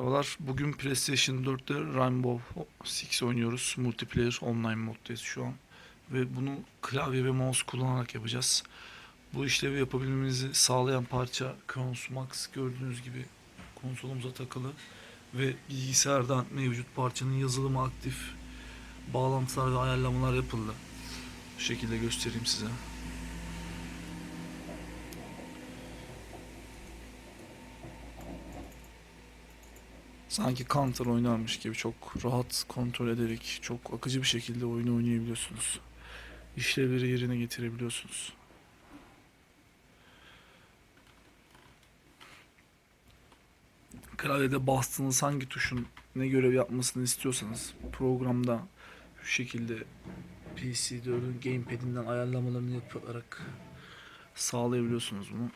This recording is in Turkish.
Merhabalar. Bugün PlayStation 4'te Rainbow Six oynuyoruz. Multiplayer online moddayız şu an. Ve bunu klavye ve mouse kullanarak yapacağız. Bu işlevi yapabilmemizi sağlayan parça Kronos Max gördüğünüz gibi konsolumuza takılı. Ve bilgisayardan mevcut parçanın yazılımı aktif. Bağlantılar ve ayarlamalar yapıldı. Bu şekilde göstereyim size. Sanki Counter oynarmış gibi çok rahat kontrol ederek çok akıcı bir şekilde oyunu oynayabiliyorsunuz. İşlevleri yerine getirebiliyorsunuz. Klavyede bastığınız hangi tuşun ne görev yapmasını istiyorsanız programda şu şekilde PC4'ün gamepad'inden ayarlamalarını yaparak sağlayabiliyorsunuz bunu.